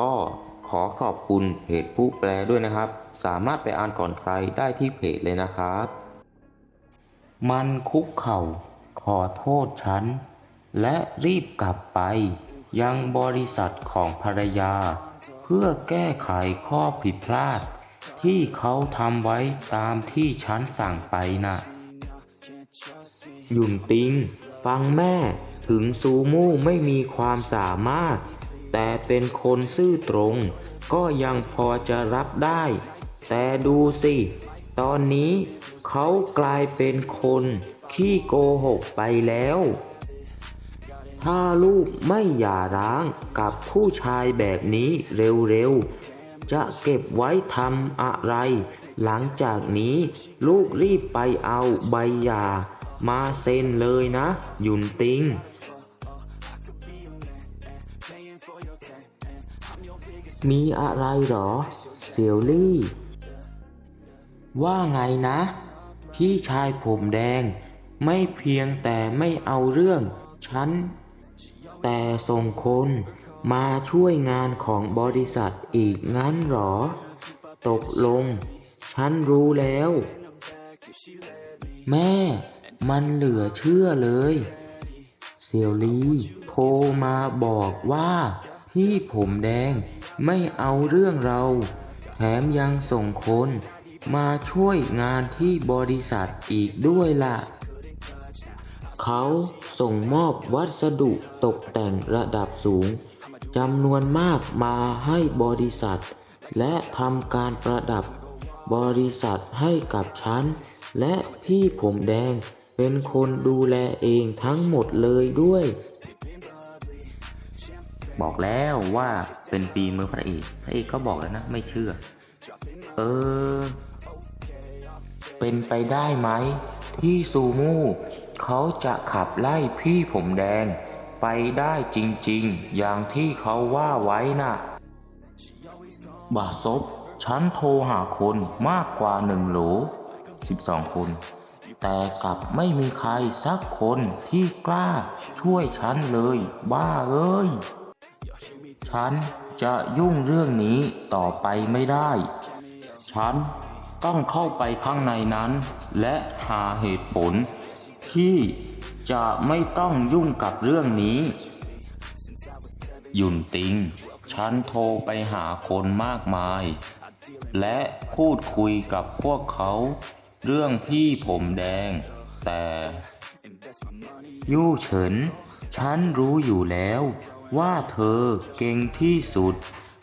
ก็ขอขอบคุณเพจผู้แปลด้วยนะครับ สามารถไปอ่านก่อนใครได้ที่เพจเลยนะครับ มันคุกเข่า ขอโทษฉัน และรีบกลับไป ยังบริษัทของภรรยา เพื่อแก้ไขข้อผิดพลาด ที่เขาทำไว้ตามที่ฉันสั่งไปน่ะหยุ่นติง ฟังแม่ถึงซูมูไม่มีความสามารถ แต่เป็นคนซื่อตรง ก็ยังพอจะรับได้ แต่ดูสิ ตอนนี้เขากลายเป็นคนขี้โกหกไปแล้ว ถ้าลูกไม่หย่าร้างกับผู้ชายแบบนี้เร็วๆ จะเก็บไว้ทำอะไร หลังจากนี้ลูกรีบไปเอาใบหย่ามาเซ็นเลยนะ หยุนติง มีอะไรหรอ เซียวลี่ ว่าไงนะ พี่ชายผมแดง ไม่เพียงแต่ไม่เอาเรื่อง ฉัน แต่ส่งคนมาช่วยงานของบริษัทอีกงั้นหรอ ตกลง ฉันรู้แล้ว แม่ มันเหลือเชื่อเลย เซียวลีโทรมาบอกว่า พี่ผมแดง ไม่เอาเรื่องเรา แถมยังส่งคนมาช่วยงานที่บริษัทอีกด้วยล่ะ เขาส่งมอบวัสดุตกแต่งระดับสูงจำนวนมากมาให้บริษัท และทำการประดับบริษัทให้กับฉัน และพี่ผมแดงเป็นคนดูแลเองทั้งหมดเลยด้วย บอกแล้วว่าเป็นปีมือพระเอกพระเอกก็บอกแล้วนะ ไม่เชื่อ เออ เป็นไปได้ไหม ที่ซูมูเขาจะขับไล่พี่ผมแดง ไปได้จริง ๆ อย่างที่เขาว่าไว้น่ะบาซบฉันโทรหาคนมากกว่าหนึ่งโหลสิบสองคน แต่กลับไม่มีใครสักคนที่กล้าช่วยฉันเลย บ้าเอ้ย ฉันจะยุ่งเรื่องนี้ต่อไปไม่ได้ ฉันต้องเข้าไปข้างในนั้น และหาเหตุผล ที่จะไม่ต้องยุ่งกับเรื่องนี้ ยุ่นติง ฉันโทรไปหาคนมากมาย และพูดคุยกับพวกเขา เรื่องพี่ผมแดง แต่ ยู่เฉิน ฉันรู้อยู่แล้ว ว่าเธอเก่งที่สุด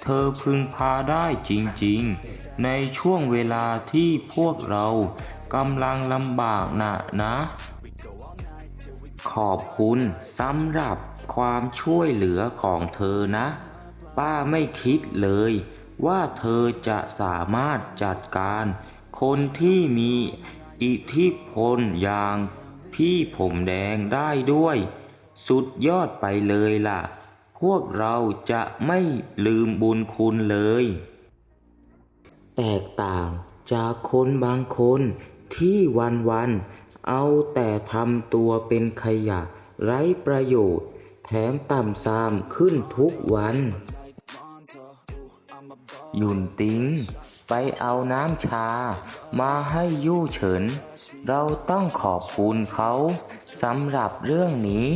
เธอพึงพาได้จริงๆ ในช่วงเวลาที่พวกเรากำลังลำบากนะนะ ขอบคุณสำหรับความช่วยเหลือของเธอนะ ป้าไม่คิดเลย ว่าเธอจะสามารถจัดการ คนที่มีอิทธิพลอย่างพี่ผมแดงได้ด้วย สุดยอดไปเลยล่ะ พวกเราจะไม่ลืมบุญคุณเลย แตกต่างจากคนบางคนที่วันวัน เอาแต่ทำตัวเป็นขยะไร้ประโยชน์ แถมต่ำซามขึ้นทุกวัน หยุ่นติงไปเอาน้ำชามาให้ยู่เฉิน เราต้องขอบคุณเขาสำหรับเรื่องนี้